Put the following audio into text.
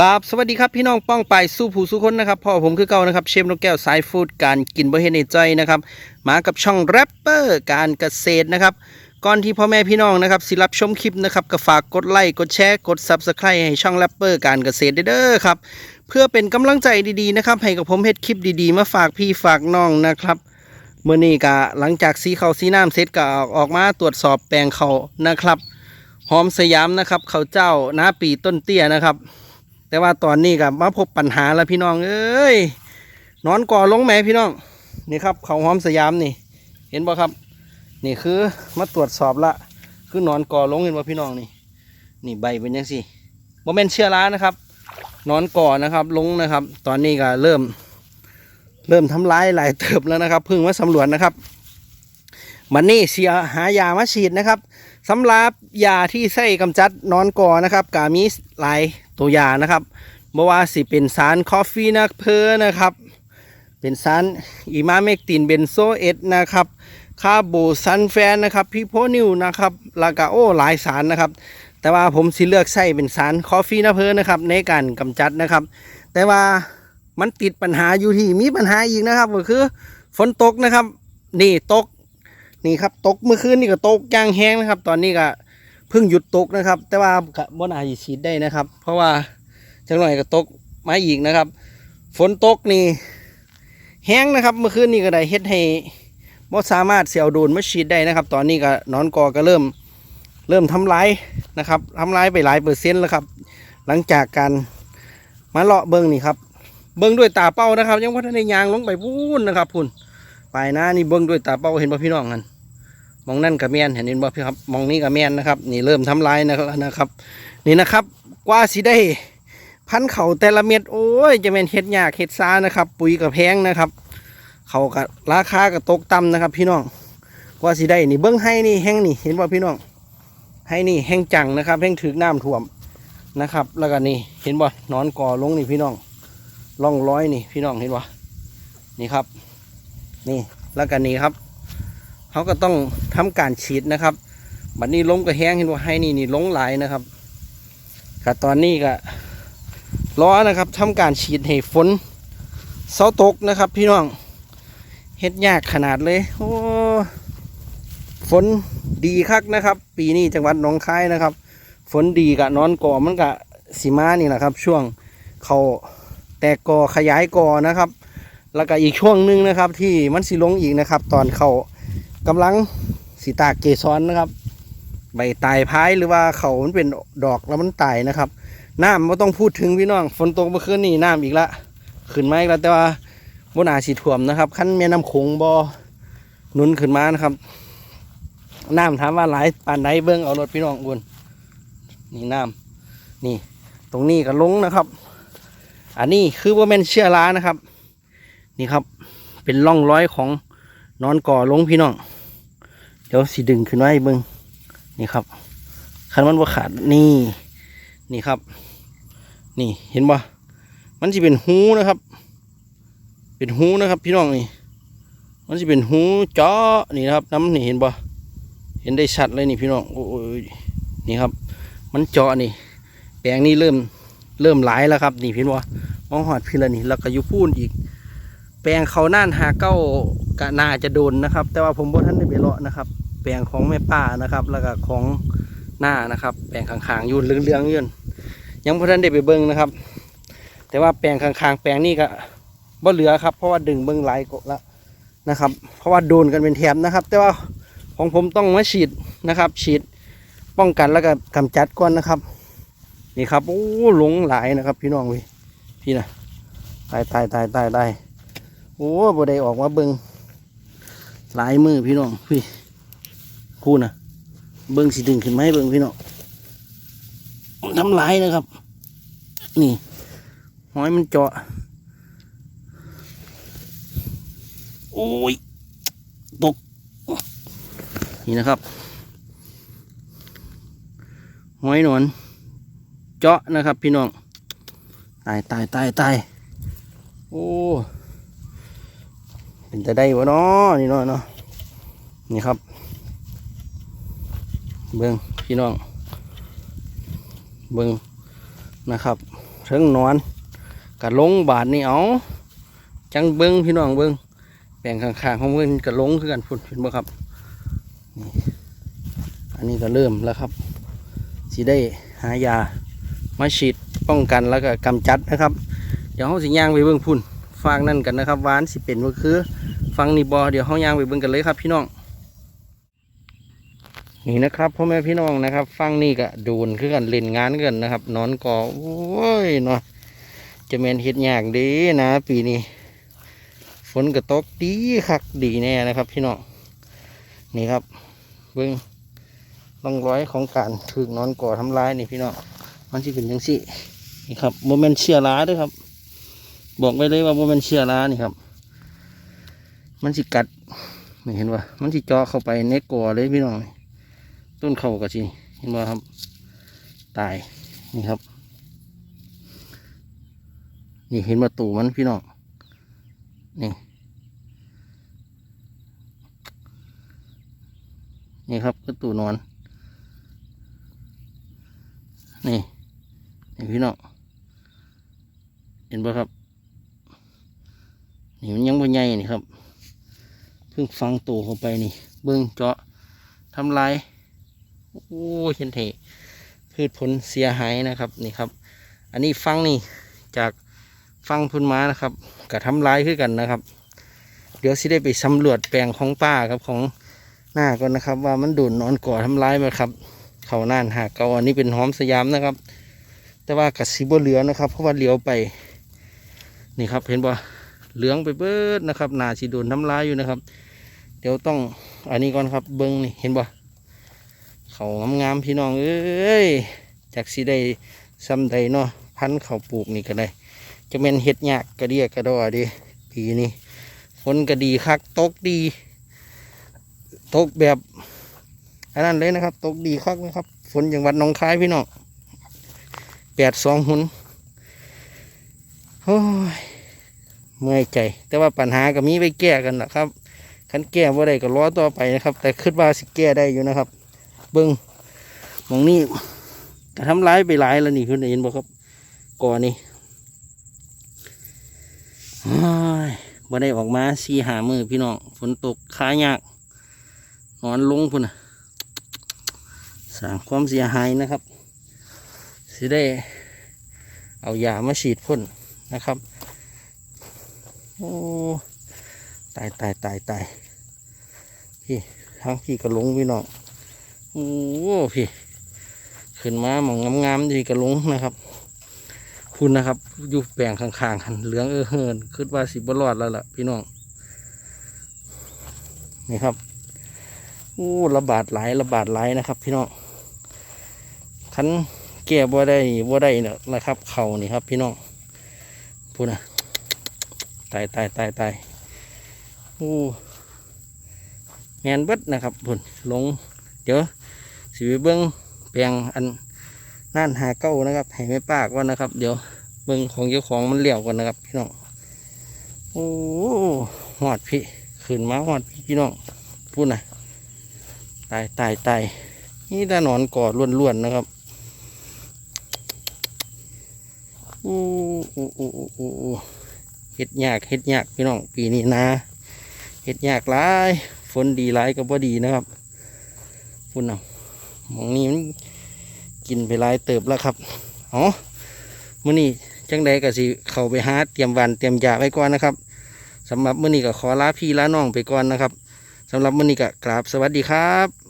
กราบสวัสดีครับพี่น้องป้องไปสู้ผู้สู้คนนะครับพ่อผมคือเก่านะครับเชฟนกแก้วสายฟูดการกินบ่เห็นในใจนะครับมากับช่องแรปเปอร์การเกษตรนะครับก่อนที่พ่อแม่พี่น้องนะครับสิรับชมคลิปนะครับก็ฝากกดไลค์กดแชร์กด Subscribe ให้ช่องแรปเปอร์การเกษตรเด้อครับเพื่อเป็นกำลังใจดีๆนะครับให้กับผมเฮ็ดคลิปดีๆ มาฝากพี่ฝากน้องนะครับเมื่อนี้ก็หลังจากสีเขาวสีน้ำเสร็จก็ออกมาตรวจสอบแปลงเขานะครับหอมสยามนะครับเขาเจ้าหน้าปีต้นเตี้ยนะครับ แต่ว่าตอนนี้กับมาพบปัญหาแล้วพี่น้องเอ้ยนอนก่อลงแหม่พี่น้องนี่ครับเขาหอมสยามนี่ เห็นบ่ครับ นี่คือมาตรวจสอบละคือนอนก่อลงเห็นบ่พี่น้องนี่ นี่ใบเป็นยังสิโมเมนเชื้อรานะครับนอนก่อนะครับลงนะครับ ตอนนี้ก็เริ่ม เริ่มทำลายหลายเติบแล้วนะครับเพิ่งมาสำรวจนะครับมันนี่เสียหายามาฉีดนะครับสำหรับยาที่ใส่กำจัดนอนก่อนะครับกามีหลาย ตัวยานะครับบ่ว่าสิเป็นสารคอฟฟี่นักเพอนะครับ เป็นสารอิมาเมกตินเบนโซเอสนะครับคาโบซันแฟนนะครับพิโพนิวนะครับลากาโอหลายสารนะครับ แต่ว่าผมสิเลือกใส่เป็นสารคอฟฟี่นักเพอนะครับในการกำจัดนะครับ แต่ว่ามันติดปัญหาอยู่ที่มีปัญหาอีกนะครับ ก็คือฝนตกนะครับ นี่ตกนี่ครับตกเมื่อคืนนี่ก็ตกย่างแห้งนะครับ ตอนนี้ก็ เพิ่งหยุดตกนะครับ แต่ว่าก็บ่น่าจะฉีดได้นะครับ เพราะว่าจังหน่อยก็ตกมาอีกนะครับ ฝนตกนี่แห้งนะครับ เมื่อคืนนี่ก็ได้เฮ็ดให้บ่สามารถเสียวโดนมาฉีดได้นะครับ ตอนนี้ก็นอนกอก็เริ่มเริ่มทำลายนะครับทำลายไปหลายเปอร์เซ็นต์แล้วครับ หลังจากการมาเลาะเบิ้งนี่ครับ เบิ้งด้วยตาเป้านะครับ ยังว่าทันได้ยางลงไปพูนนะครับพุ่นปลายหน้านี่เบิ้งด้วยตาเป้าเห็นป่ะพี่น้องกัน มองนั่นกับแมนเห็นเห็นป่พี่ครับมองนี่กับแมนนะครับ นี่เริ่มทำลายนะครับนะครับ นี่นะครับกว่าสิได้ พันเข่าแต่ละเม็ดโอ้ยจะเป็นเห็ดยากเห็ดซานะครับ ปุ๋ยกับแพงนะครับเขากับราคากับตกต่ำนะครับ พี่น้องกว่าสิได้นี่เบิ้องให้นี่แห้งนี่เห็นป่พี่น้องให้นี่แห้งจังนะครับแห้งถึกน้ำท่วมนะครับ แล้วก็นี่เห็นป่นอนก่อลงนี่พี่น้องร่องร้อยนี่พี่น้องเห็นป่นี่ครับ นี่แล้วกันนี้ครับ เขาก็ต้องทำการฉีดนะครับ บัดนี้ล้มก็แห้งเห็นว่าให้นี่นี่ลงหลายนะครับก็ตอนนี้ก็รอนะครับทำการฉีดให้ฝนเสาตกนะครับ พี่น้องเฮ็ดยากขนาดเลย โอ้ฝนดีคักนะครับ ปีนี้จังหวัดหนองคายนะครับ ฝนดีกะนอนก่อมันกะสีมานี่แหละครับ ช่วงเขาแตกกอขยายกอนะครับ แล้วก็อีกช่วงหนึ่งนะครับ ที่มันสิลงอีกนะครับ ตอนเขา กำลังสีตากเกสรนะครับ ใบตายพายหรือว่าเขามันเป็นดอกแล้วมันตายนะครับน้ำไม่ต้องพูดถึงพี่น้องฝนตกเมื่อคืนนี่น้ำอีกละขึ้นมาอีกแล้วแต่ว่าบนอาสีถ่วมนะครับขั้นแม่น้ำโขงบอนุนขึ้นมานะครับน้ำถามว่าหลายปานใดเบิ้งเอารถพี่น้องบุญนี่น้ำนี่ ตรงนี้ก็ลงนะครับ อันนี้คือว่าแม่นเชื้อรานะครับ นี่ครับเป็นร่องรอยของ นอนก่อลงพี่น้อง เดี๋ยวสิดึงขึ้นไว้เบิงนี่ครับคันมันว่าขาดนี่นี่ครับ นี่เห็นบ่มันจะเป็นหูนะครับ เป็นหูนะครับพี่น้องนี่ มันจะเป็นหูจาะนี่นะครับ น้ำนี่เห็นบ่เห็นได้ชัดเลยนี่พี่น้องโอ้ยนี่ครับ มันเจาะนี่ แปลงนี้เริ่มเริ่มหลายแล้วครับ นี่พี่น้องมองหอดพี่ละนี่แล้วก็อยุพูนอีก แปลงเขาน่านหาเก้า กะน่าจะโดนนะครับ แต่ว่าผมบ่ท่านได้ไปเลาะนะครับ แปลงของแม่ป้านะครับ แล้วก็ของหน้านะครับ แปลงข้างๆยู่เรื่องๆยืนยังบ่ท่านได้ไปเบิ่งนะครับ แต่ว่าแปลงข้างๆแปลงนี้ก็บ่เหลือครับ เพราะว่าดึงเบิ่งหลายกละนะครับ เพราะว่าโดนกันเป็นแถบนะครับ แต่ว่าของผมต้องมาฉีดนะครับ ฉีดป้องกันแล้วก็กำจัดก่อนนะครับ นี่ครับโอ้หลงหลายนะครับ พี่น้องเว้ยพี่นะตายตายตายตายตายโอ้บ่ได้ออกมาเบิง หลายมือพี่น้องพี่พูดนะเบิงสิดึงขึ้นไหมาให้เบิงพี่น้องทำลายนะครับ นี่หอยมันเจาะโอ้ยตก นี่นะครับหอยหนอนเจาะนะครับ พี่น้องตายตายตายตายโอ้ เป็นจะได้วะเนาะนี่เนาะเนาะนี่ครับ เบิ้งพี่น้อง เบิ้งนะครับเทิงนอนกะลงบาทนี่เอาจังเบิ้งพี่น้องเบิ้งแบ่งข้างๆของเบิ้งกะลงคือกันพุ่นเห็นบ่ครับนี่อันนี้ก็เริ่มแล้วครับสิได้หายามาฉีดป้องกันแล้วก็กำจัดนะครับ เดี๋ยวเขาสิย่างไปเบิ้องพุ่นฟังนั่นกันนะครับหวานสิเป็นว่าคือ ฟังนี่บอเดี๋ยวเขาย่างไปเบิ้งกันเลยครับ พี่น้อง นี่นะครับพ่อแม่พี่น้องนะครับ ฟังนี่ก็ดูนคือกันเล่นงานกันนะครับ นอนก่อโอ้ยเนาะจะแมนเฮ็ดยากดีนะ ปีนี้ฝนก็ตกดีคักดีแน่นะครับ พี่น้องนี่ครับ เบิ้งร่องรอยของการถูกนอนก่อทำลายนี่พี่น้องมันจะเป็นยังสินี่ครับโมเมนเชียร้าด้วยครับ บอกไว้เลยว่าโมเมนเชียร้านี่ครับ มันสิกัดนี่เห็นว่ามันสิเจาะเข้าไปในก่อเลยพี่น้องต้นเข่าก็สิเห็นว่าครับ ตายนี่ครับ นี่เห็นประตูมันพี่น้องนี่นี่ครับประตูนอน นี่นี่พี่น้องเห็นปะครับนี่มันยังบ่ใหญ่นี่ครับ พิ่งฟังตัวเข้าไปนี่ เบิ้งเจาะทำลายโอ้เห็นเถพืชผลเสียหายนะครับนี่ครับ อันนี้ฟังนี่จากฟังพุ่นม้านะครับกับทำลายขึ้นกันนะครับ เดี๋ยวสิได้ไปสำรวจแปลงของป้าครับของหน้าก่อนนะครับ ว่ามันโดนนอนก่อทำลายไหมครับเขาน่านหากเกาอันนี้เป็นหอมสยามนะครับ แต่ว่ากัสิบเหลือนะครับ เพราะว่าเลี้ยวไป นี่ครับเห็นบ่เหลืองไปเบิดนะครับหนาสิโดนทำลายอยู่นะครับ เดี๋ยวต้องอันนี้ก่อนครับเบิ้งนี่เห็นบ่เขางามๆพี่น้องเอ้ยจากสิได้ซ้ำใดเนาะพันเขาปลูกนี่ก็ได้จะเป็นเห็ดยากกระเดียกระดอดีปีนี้ฝนก็ดีคักตกดี ตกแบบอันนั้นเลยนะครับ ตกดีคักนะครับฝนอย่างวัดหนองคายพี่น้องแปดสองหุนโอ้ยเมื่อยใจ แต่ว่าปัญหาก็มีไปแก้กันนะครับ คันแก้ว่าได้ก็รอต่อไปนะครับ แต่คิดว่าสิแก้ได้อยู่นะครับ เบิ้งมองนี่กระทำร้ายไปหลายแล้วนี่คุณเห็นบ่ครับก่อนี่อ้ายบ่ได้ออกมาสีหามือพี่น้องฝนตกขายากนอนลงพุ่นนะสร้างความเสียหายนะครับ สิได้ เอายามาฉีดพ่นนะครับ โอ้ ตายตายตายตายพี่ทั้งพี่ก็ลงพี่น้องโอ้โหพี่ขึ้นมาหมองงามๆดีกระลงนะครับคุณนะครับอยู่แปลงข้างๆกันเหลืองเออเฮินคิดว่าสิบรอดแล้วล่ะพี่น้องนี่ครับโอ้ระบาดหลายระบาดหลายนะครับ พี่น้องคันแก้บ่ได้บ่ได้เนี่ยนะครับ เข่านี่ครับ พี่น้องพูดนะตายตายตายตาย โอ้แมนเบิดนะครับพุ่นลง เดี๋ยวสิเบิ้งแปลงอันนั่นหาเก้านะครับให้ไม่ปากก่อนะครับ เดี๋ยวเบิ้งของเจ้าของมันเหลี่ยวก่อนนะครับ พี่น้องโอ้หอดพี่ขึ้นมาหอดพี่พี่น้องพูดนะตายตายตายนี่ตาหนอนกอดล้วนๆนะครับโอ้โอ้โอ้โอ้โอ้โอ้เฮ็ดยากเฮ็ดยากพี่น้องปีนี้นะ เห็ดยากหลายฝนดีหลายก็บ่ดีนะครับพุ่นเอาหมองนี้มันกินไปหลายเติบแล้วครับอ๋อมื่อนี้จังใดก็สิเข้าไปหาเตรียมวันเตรียมยาไว้ก่อนนะครับสำหรับมื่อนี้ก็ขอลาพี่ลาน้องไปก่อนนะครับสำหรับมื่อนี้ก็กราบสวัสดีครับ